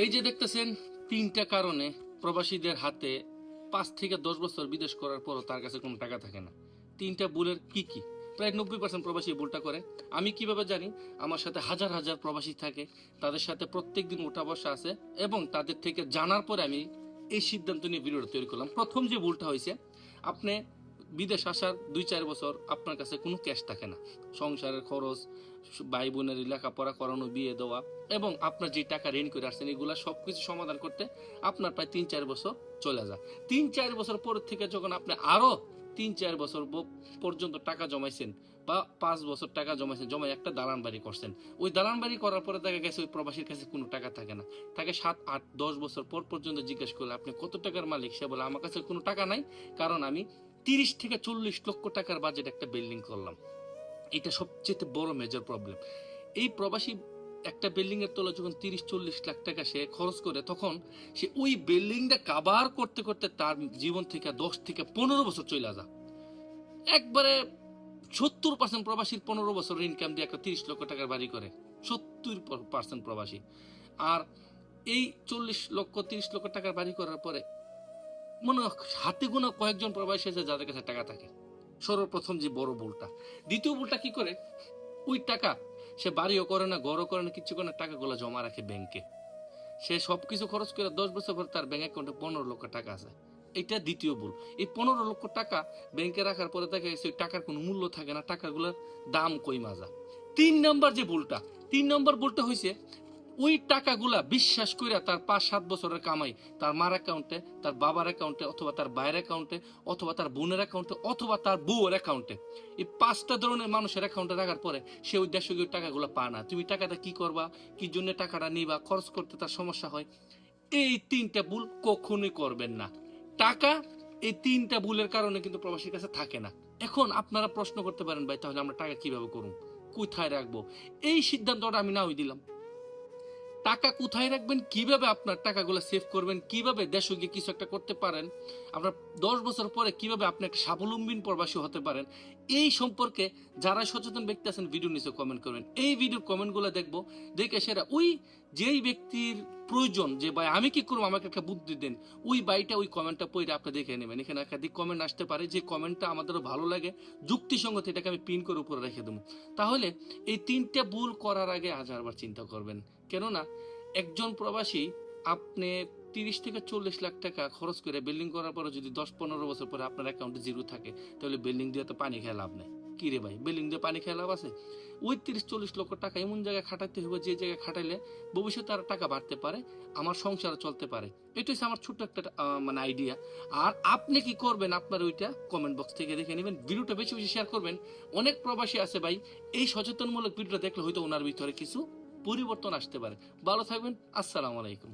এই যে দেখতেছেন, তিনটা কারণে প্রবাসীদের হাতে পাঁচ থেকে দশ বছর বিদেশ করার পরও তার কাছে কোনো টাকা থাকে না। তিনটা ভুলের কি কি? প্রায় নব্বই পার্সেন্ট প্রবাসী ভুলটা করে। আমি কীভাবে জানি? আমার সাথে হাজার হাজার প্রবাসী থাকে, তাদের সাথে প্রত্যেক দিন ওঠা বসা আছে এবং তাদের থেকে জানার পরে আমি এই সিদ্ধান্ত নিয়ে ভিডিওটা তৈরি করলাম। প্রথম যে ভুলটা হয়েছে, আপনি বিদেশ আসার দুই চার বছর আপনার কাছে কোনো ক্যাশ থাকে না। সংসারের খরচ ভাই বোনের লেখাপড়া করানো, বিয়ে দেওয়া, এবং আপনার যে টাকা ঋণ করে আসছেন, এগুলা সব কিছু সমাধান করতে আপনার প্রায় তিন চার বছর চলে যায়। তিন চার বছর পর থেকে যখন আপনি আরও তিন চার বছর পর্যন্ত টাকা জমাইছেন বা পাঁচ বছর টাকা জমাইছেন, জমাই একটা দালান বাড়ি করছেন, ওই দালান বাড়ি করার পরে দেখা গেছে ওই প্রবাসীর কাছে কোনো টাকা থাকে না। তাকে সাত, আট, দশ বছর পর পর্যন্ত জিজ্ঞেস করলে, আপনি কত টাকার মালিক? সে বলে, আমার কাছে কোনো টাকা নাই, কারণ আমি তিরিশ থেকে চল্লিশ লক্ষ টাকার বাজেট একটা বিল্ডিং করলাম। এটা সবচেয়ে বড় মেজর প্রবলেম এই প্রবাসী একটা বিল্ডিং এর তলা যখন তিরিশ, চল্লিশ লাখ টাকা সে খরচ করে, তখন সে ওই বিল্ডিংটা কাবার করতে করতে তার জীবন থেকে দশ থেকে পনেরো বছর চলে যা একবারে সত্তর পার্সেন্ট প্রবাসীর পনেরো বছর ইনকাম দিয়ে একটা তিরিশ লক্ষ টাকার বাড়ি করে। সত্তর পার্সেন্ট প্রবাসী। আর এই চল্লিশ লক্ষ, তিরিশ লক্ষ টাকার বাড়ি করার পরে মনে হাতে গোনা কয়েকজন প্রবাসী আছে যাদের কাছে টাকা থাকে। সর্বপ্রথম যে বড় ভুলটা। দ্বিতীয় ভুলটা কি করে? ওই টাকা সে বাড়িও করে না, ঘরও করে না কিছু করে না, টাকাগুলো জমা রাখে ব্যাংকে। সে সবকিছু খরচ করে দশ বছর পর তার ব্যাংক অ্যাকাউন্টে পনেরো লক্ষ টাকা আছে। এটা দ্বিতীয় ভুল। এই পনেরো লক্ষ টাকা ব্যাংকে রাখার পরে দেখা গেছে ওই টাকার কোনো মূল্য থাকে না, টাকাগুলোর দাম কই মাজা। তিন নম্বর যে ভুলটা, তিন নম্বর ভুলটা হয়েছে ওই টাকাগুলা বিশ্বাস করে তার পাঁচ, সাত বছরের কামাই তার মার অ্যাকাউন্টে তার বাবার অ্যাকাউন্টে অথবা তার ভাইয়ের অ্যাকাউন্টে অথবা তার বোনের অ্যাকাউন্টে অথবা তার বউয়ের অ্যাকাউন্টে এই পাঁচটা ধরনের মানুষের অ্যাকাউন্টে রাখার পরে সে ওই দেশে গিয়ে টাকাগুলো পায় না। তুমি টাকাটা কি করবা? কি জন্য টাকাটা নিবা? খরচ করতে তার সমস্যা হয়। এই তিনটা ভুল কখনোই করবেন না। টাকা এই তিনটা ভুলের কারণে কিন্তু প্রবাসীর কাছে থাকে না। এখন আপনারা প্রশ্ন করতে পারেন, ভাই, তাহলে আমরা টাকা কীভাবে করুন কোথায় রাখব? এই সিদ্ধান্তটা আমি নাও দিলাম। টাকা কোথায় রাখবেন? কীভাবে আপনার টাকাগুলো সেভ করবেন? কীভাবে দেশে গিয়ে কিছু একটা করতে পারেন? আপনার দশ বছর পরে কীভাবে আপনি একটা স্বাবলম্বী প্রবাসী হতে পারেন? এই সম্পর্কে যারা সচেতন ব্যক্তি আছেন ভিডিও নিচে কমেন্ট করবেন। এই ভিডিওর কমেন্টগুলো দেখব, দেখে সেটা ওই যেই ব্যক্তির প্রয়োজন, যে ভাই, আমি কি করব? আমাকে একটা বুদ্ধি দেন। ওই বাইটা ওই কমেন্টটা পড়ে আপনি দেখে নেবেন। এখানে একাধিক কমেন্ট আসতে পারে, যে কমেন্টটা আমাদেরও ভালো লাগে, যুক্তিসঙ্গত এটাকে আমি পিন করে উপরে রেখে দেবো। তাহলে এই তিনটে ভুল করার আগে হাজারবার চিন্তা করবেন কেননা একজন প্রবাসী আপনি তিরিশ থেকে চল্লিশ লাখ টাকা খরচ করে বিল্ডিং করার পরে যদি দশ পনেরো বছর পরে আপনার অ্যাকাউন্টে জিরো থাকে, তাহলে বিল্ডিং দিয়ে তো পানি খেয়ে লাভ নেই। কি রে ভাই? বিল্ডিং দিয়ে পানি খেয়ে লাভ আছে? ওই তিরিশ চল্লিশ লক্ষ টাকা এমন জায়গায় খাটাতে হবে যে জায়গায় খাটাইলে ভবিষ্যতে আর টাকা বাড়তে পারে, আমার সংসার চলতে পারে। এটা হচ্ছে আমার ছোট্ট একটা মানে আইডিয়া আর আপনি কি করবেন আপনার ওইটা কমেন্ট বক্স থেকে দেখে নেবেন। ভিডিওটা বেশি বেশি শেয়ার করবেন। অনেক প্রবাসী আছে ভাই, এই সচেতনমূলক ভিডিওটা দেখলে হয়তো ওনার ভিতরে কিছু পরিবর্তন আসতে পারে। ভালো থাকবেন আসসালামু আলাইকুম।